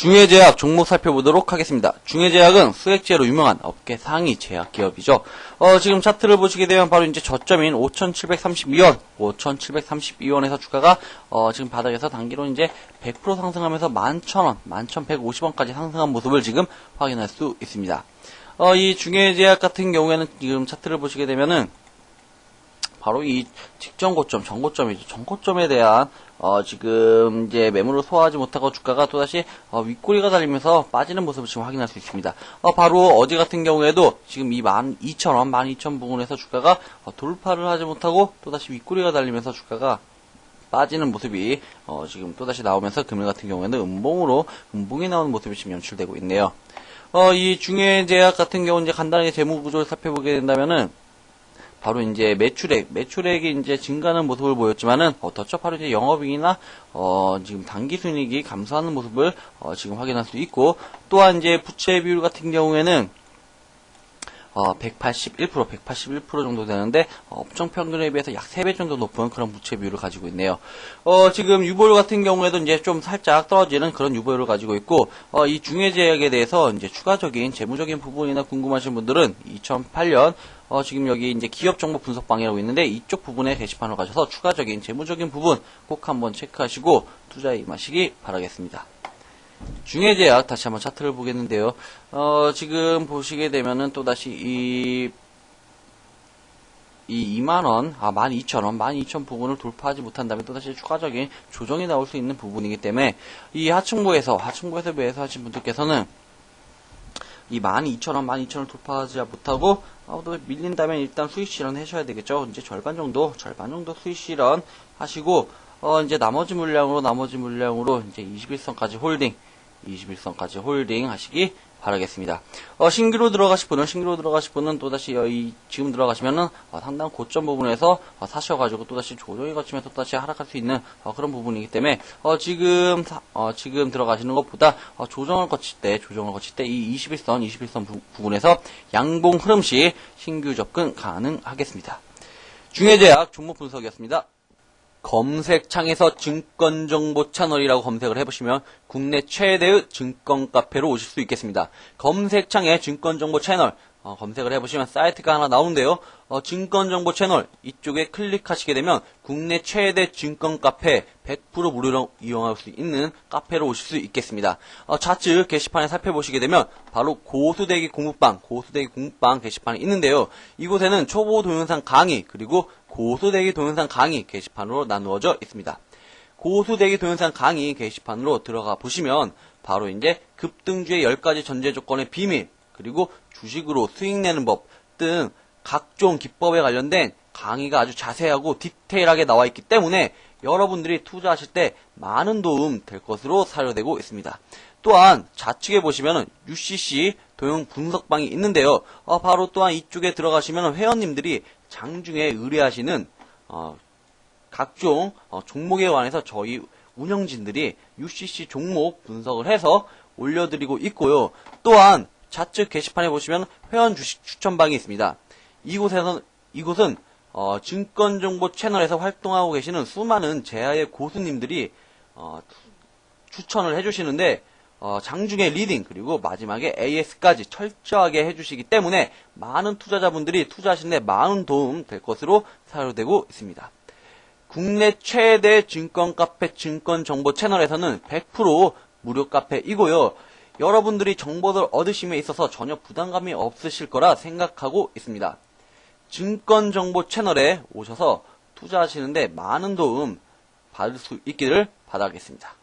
중해제약 종목 살펴보도록 하겠습니다. 중해제약은 수액제로 유명한 업계 상위 제약 기업이죠. 어, 지금 차트를 보시게 되면 바로 이제 저점인 5,732원, 5,732원에서 주가가 어, 지금 바닥에서 단기로 이제 11% 상승하면서 11,000원, 11,150원까지 상승한 모습을 지금 확인할 수 있습니다. 어, 이 중해제약 같은 경우에는 지금 차트를 보시게 되면은 바로 이 직전 고점, 전고점이죠. 전고점에 대한 어, 지금 이제 매물을 소화하지 못하고 주가가 또다시 어, 윗꼬리가 달리면서 빠지는 모습을 지금 확인할 수 있습니다. 어, 바로 어제 같은 경우에도 지금 이 12,000원, 12,000 부근에서 주가가 어, 돌파를 하지 못하고 또다시 윗꼬리가 달리면서 주가가 빠지는 모습이 어, 지금 또다시 나오면서 금일 같은 경우에는 음봉으로 음봉이 나오는 모습이 지금 연출되고 있네요. 어, 이 중해제약 같은 경우 이제 간단하게 재무 구조를 살펴보게 된다면은 바로 이제 매출액, 매출액이 이제 증가하는 모습을 보였지만은 어떻죠? 바로 이제 영업이익이나 어 지금 단기 순이익이 감소하는 모습을 어 지금 확인할 수 있고 또한 이제 부채 비율 같은 경우에는 어 181%, 181% 정도 되는데 어, 업종 평균에 비해서 약 3배 정도 높은 그런 부채 비율을 가지고 있네요. 어 지금 유보율 같은 경우에도 이제 좀 살짝 떨어지는 그런 유보율을 가지고 있고 어, 이 중해 제약에 대해서 이제 추가적인 재무적인 부분이나 궁금하신 분들은 2008년 어, 지금 여기 이제 기업 정보 분석방이라고 있는데 이쪽 부분에 게시판을 가셔서 추가적인 재무적인 부분 꼭 한번 체크하시고 투자에 임하시기 바라겠습니다. 중해제약 다시 한번 차트를 보겠는데요. 어, 지금 보시게 되면은 또다시 이, 이 2만원, 아, 12,000원, 12,000 부분을 돌파하지 못한다면 또다시 추가적인 조정이 나올 수 있는 부분이기 때문에 이 하층부에서, 하층부에서 매수하신 분들께서는 이 12,000원, 12,000원 돌파하지 못하고, 어, 또 밀린다면 일단 수익 실현 하셔야 되겠죠. 이제 절반 정도, 절반 정도 수익 실현 하시고, 어, 이제 나머지 물량으로, 나머지 물량으로 이제 21선까지 홀딩, 21선까지 홀딩 하시기 바라겠습니다. 어, 신규로 들어가실 분은, 신규로 들어가실 분은 또다시, 어, 이, 지금 들어가시면은, 어, 상당 고점 부분에서, 어, 사셔가지고 또다시 조정이 거치면서 또다시 하락할 수 있는, 어, 그런 부분이기 때문에, 어, 지금, 사- 어, 지금 들어가시는 것보다, 어, 조정을 거칠 때, 조정을 거칠 때, 이 21선, 21선 부, 부분에서 양봉 흐름 시 신규 접근 가능하겠습니다. 중해제약 종목 분석이었습니다. 검색창에서 증권정보 채널이라고 검색을 해보시면 국내 최대의 증권 카페로 오실 수 있겠습니다. 검색창에 증권정보 채널 어, 검색을 해보시면 사이트가 하나 나오는데요. 어, 증권정보 채널 이쪽에 클릭하시게 되면 국내 최대 증권 카페 100% 무료로 이용할 수 있는 카페로 오실 수 있겠습니다. 어, 좌측 게시판에 살펴보시게 되면 바로 고수대기 공부방, 고수대기 공부방 게시판이 있는데요. 이곳에는 초보 동영상 강의 그리고 고수대기 동영상 강의 게시판으로 나누어져 있습니다. 고수대기 동영상 강의 게시판으로 들어가 보시면 바로 이제 급등주의 10가지 전제 조건의 비밀 그리고 주식으로 수익 내는 법 등 각종 기법에 관련된 강의가 아주 자세하고 디테일하게 나와 있기 때문에 여러분들이 투자하실 때 많은 도움 될 것으로 사료되고 있습니다. 또한 좌측에 보시면은 UCC 도형 분석방이 있는데요. 어, 바로 또한 이쪽에 들어가시면 회원님들이 장중에 의뢰하시는 어, 각종 어, 종목에 관해서 저희 운영진들이 UCC 종목 분석을 해서 올려드리고 있고요. 또한 좌측 게시판에 보시면 회원 주식 추천방이 있습니다. 이곳에서는 이곳은 어, 증권정보 채널에서 활동하고 계시는 수많은 제아의 고수님들이 어, 추천을 해주시는데 어, 장중에 리딩 그리고 마지막에 AS까지 철저하게 해주시기 때문에 많은 투자자분들이 투자하시는데 많은 도움 될 것으로 사료되고 있습니다. 국내 최대 증권 카페 증권 정보 채널에서는 100% 무료 카페이고요. 여러분들이 정보를 얻으심에 있어서 전혀 부담감이 없으실 거라 생각하고 있습니다. 증권 정보 채널에 오셔서 투자하시는데 많은 도움 받을 수 있기를 바라겠습니다.